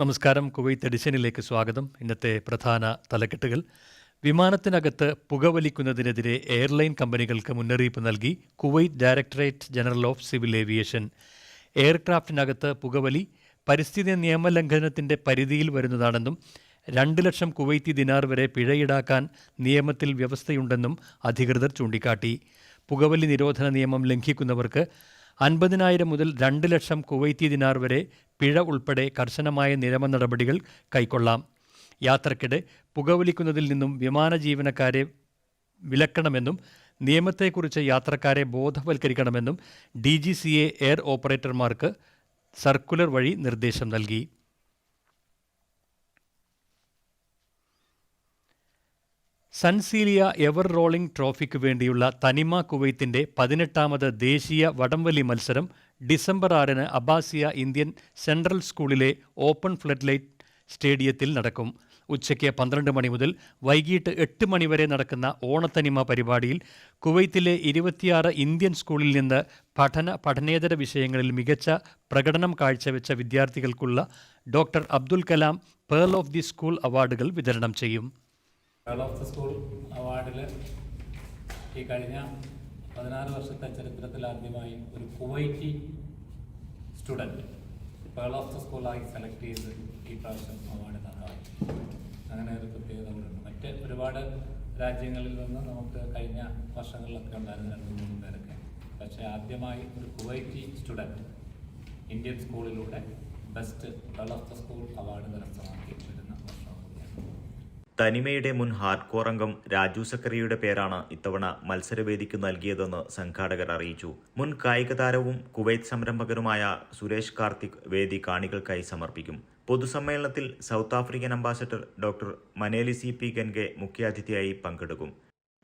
നമസ്കാരം. കുവൈത്ത് എഡിഷനിലേക്ക് സ്വാഗതം. ഇന്നത്തെ പ്രധാന തലക്കെട്ടുകൾ. വിമാനത്തിനകത്ത് പുകവലിക്കുന്നതിനെതിരെ എയർലൈൻ കമ്പനികൾക്ക് മുന്നറിയിപ്പ് നൽകി Kuwait directorate general of civil aviation. എയർക്രാഫ്റ്റിനകത്ത് പുകവലി പരിസ്ഥിതി നിയമലംഘനത്തിന്റെ പരിധിയിൽ വരുന്നതാണെന്നും രണ്ട് ലക്ഷം കുവൈത്തി ദിനാർ വരെ പിഴ ഈടാക്കാൻ നിയമത്തിൽ വ്യവസ്ഥയുണ്ടെന്നും അധികൃതർ ചൂണ്ടിക്കാട്ടി. പുകവലി നിരോധന നിയമം ലംഘിക്കുന്നവർക്ക് അൻപതിനായിരം മുതൽ രണ്ട് ലക്ഷം കുവൈത്തി ദിനാർ വരെ പിഴ ഉൾപ്പെടെ കർശനമായ നിയമ നടപടികൾ കൈക്കൊള്ളാം. യാത്രക്കിടെ പുകവലിക്കുന്നതിൽ നിന്നും വിമാന ജീവനക്കാരെ വിലക്കണമെന്നും നിയമത്തെക്കുറിച്ച് യാത്രക്കാരെ ബോധവൽക്കരിക്കണമെന്നും D G C A air ഓപ്പറേറ്റർമാർക്ക് circular വഴി നിർദ്ദേശം നൽകി. സൺസീലിയ എവർ റോളിംഗ് ട്രോഫിക്ക് വേണ്ടിയുള്ള തനിമ കുവൈത്തിന്റെ പതിനെട്ടാമത് ദേശീയ വടംവലി മത്സരം ഡിസംബർ ആറിന് അബാസിയ ഇന്ത്യൻ സെൻട്രൽ സ്കൂളിലെ ഓപ്പൺ ഫ്ലഡ്ലൈറ്റ് സ്റ്റേഡിയത്തിൽ നടക്കും. ഉച്ചയ്ക്ക് പന്ത്രണ്ട് മണി മുതൽ വൈകിട്ട് എട്ട് മണിവരെ നടക്കുന്ന ഓണത്തനിമ പരിപാടിയിൽ കുവൈത്തിലെ ഇരുപത്തിയാറ് ഇന്ത്യൻ സ്കൂളിൽ നിന്ന് പഠന പഠനേതര വിഷയങ്ങളിൽ മികച്ച പ്രകടനം കാഴ്ചവെച്ച വിദ്യാർത്ഥികൾക്കുള്ള doctor Abdul Kalam pearl of the school അവാർഡുകൾ വിതരണം ചെയ്യും. കേരള ഓഫ് ദ സ്കൂൾ അവാർഡിൽ ഈ കഴിഞ്ഞ പതിനാറ് വർഷത്തെ ചരിത്രത്തിൽ ആദ്യമായി ഒരു Kuwaiti student girl of the സ്കൂളായി select ചെയ്ത് ഈ പ്രാവശ്യം അവാർഡ് തന്നതായി അങ്ങനെ ഒരു പ്രത്യേകത കൂടെയുണ്ട് മറ്റ് ഒരുപാട് രാജ്യങ്ങളിൽ നിന്ന് നമുക്ക് കഴിഞ്ഞ വർഷങ്ങളിലൊക്കെ ഉണ്ടായിരുന്ന രണ്ട് മൂന്ന് പേരൊക്കെ. പക്ഷേ ആദ്യമായി ഒരു Kuwaiti student Indian സ്കൂളിലൂടെ best girl of the school award കരസ്ഥമാക്കി തനിമയുടെ മുൻ ഹാർഡ്കോർ അംഗം രാജു സക്കറിയുടെ പേരാണ് ഇത്തവണ മത്സരവേദിക്ക് നൽകിയതെന്ന് സംഘാടകർ അറിയിച്ചു. മുൻ കായിക താരവും കുവൈത്ത് സംരംഭകരുമായ സുരേഷ് കാർത്തിക് വേദി കാണികൾക്കായി സമർപ്പിക്കും. പൊതുസമ്മേളനത്തിൽ South African ambassador doctor Maneli C P ഗൻഗെ മുഖ്യാതിഥിയായി പങ്കെടുക്കും.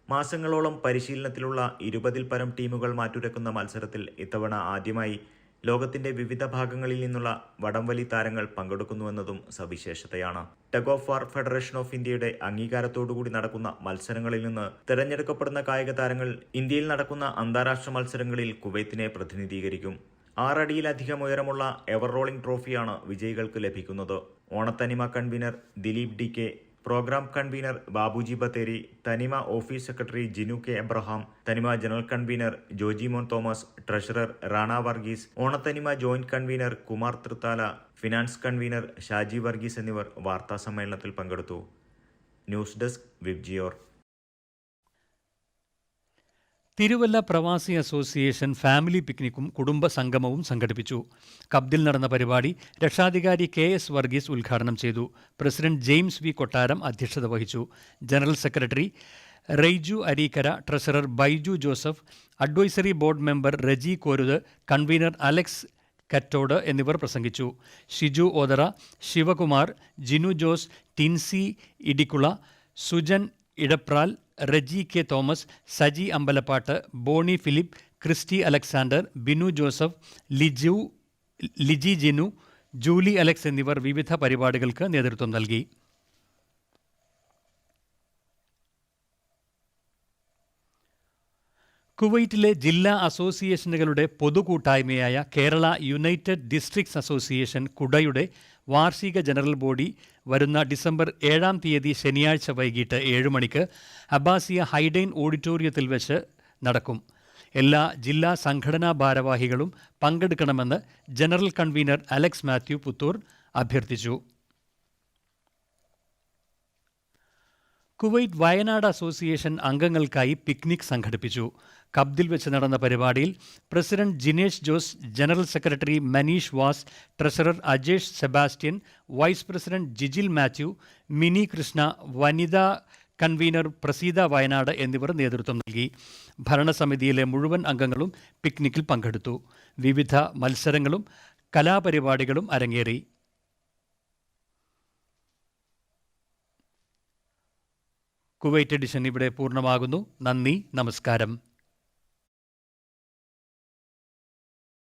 മാസങ്ങളോളം പരിശീലനത്തിലുള്ള ഇരുപതിൽ പരം ടീമുകൾ മാറ്റുരക്കുന്ന മത്സരത്തിൽ ഇത്തവണ ആദ്യമായി ലോകത്തിന്റെ വിവിധ ഭാഗങ്ങളിൽ നിന്നുള്ള വടംവലി താരങ്ങൾ പങ്കെടുക്കുന്നുവെന്നതും സവിശേഷതയാണ്. Tug of war federation of ഇന്ത്യയുടെ അംഗീകാരത്തോടുകൂടി നടക്കുന്ന മത്സരങ്ങളിൽ നിന്ന് തെരഞ്ഞെടുക്കപ്പെടുന്ന കായിക താരങ്ങൾ ഇന്ത്യയിൽ നടക്കുന്ന അന്താരാഷ്ട്ര മത്സരങ്ങളിൽ കുവൈത്തിനെ പ്രതിനിധീകരിക്കും. ആറടിയിലധികം ഉയരമുള്ള എവർ റോളിംഗ് ട്രോഫിയാണ് വിജയികൾക്ക് ലഭിക്കുന്നത്. Onathanima convener Dileep D K program convener Babuji Bathery Thanima office secretary Jinu K Abraham Thanima general convener Joji Mon Thomas treasurer Rana Varghese Onathanima joint convener Kumar Thrithala finance convener Shaji Varghese എന്നിവർ വാർത്താ സമ്മേളനത്തിൽ പങ്കെടുത്തു. News desk VIBGYOR. Thiruvalla പ്രവാസി association family പിക്നിക്കും കുടുംബ സംഗമവും സംഘടിപ്പിച്ചു. കബ്ദിൽ നടന്ന പരിപാടി രക്ഷാധികാരി കെ എസ് വർഗീസ് ഉദ്ഘാടനം ചെയ്തു. പ്രസിഡന്റ് ജെയിംസ് വി കൊട്ടാരം അധ്യക്ഷത വഹിച്ചു. General secretary Reiju Areekara treasurer Baiju Joseph advisory board member Reji Koruth convener Alex Kattode എന്നിവർ പ്രസംഗിച്ചു. Shiju Othara Sivakumar Jinu Jose Tincy Idicula Sujan Edapral Reji K Thomas Saji Ambalappattu Boney Philip Christy Alexander Binu Joseph Liju Liji Jinu Julie Alex എന്നിവർ വിവിധ പരിപാടികൾക്ക് നേതൃത്വം നൽകി. കുവൈറ്റിലെ ജില്ലാ അസോസിയേഷനുകളുടെ പൊതുകൂട്ടായ്മയായ കേരള യുണൈറ്റഡ് ഡിസ്ട്രിക്ട്സ് അസോസിയേഷൻ കുടയുടെ വാർഷിക ജനറൽ ബോഡി വരുന്ന ഡിസംബർ ഏഴാം തീയതി ശനിയാഴ്ച വൈകിട്ട് ഏഴ് മണിക്ക് അബ്ബാസിയ ഹൈഡൈൻ ഓഡിറ്റോറിയത്തിൽ വെച്ച് നടക്കും. എല്ലാ ജില്ലാ സംഘടനാ ഭാരവാഹികളും പങ്കെടുക്കണമെന്ന് general convener Alex Mathew Puthur അഭ്യർത്ഥിച്ചു. കുവൈറ്റ് വയനാട് അസോസിയേഷൻ അംഗങ്ങൾക്കായി പിക്നിക് സംഘടിപ്പിച്ചു. കബ്ദിൽ വെച്ച് നടന്ന പരിപാടിയിൽ president Jinesh Jose general secretary Maneesh Vas treasurer Ajesh Sebastian vice president Jijil Mathew Mini Krishna വനിതാ കൺവീനർ പ്രസീത വയനാട് എന്നിവർ നേതൃത്വം നൽകി. ഭരണസമിതിയിലെ മുഴുവൻ അംഗങ്ങളും പിക്നിക്കിൽ പങ്കെടുത്തു. വിവിധ മത്സരങ്ങളും കലാപരിപാടികളും അരങ്ങേറി. കുവൈറ്റ് എഡിഷൻ ഇവിടെ പൂർണമാകുന്നു. നന്ദി നമസ്കാരം.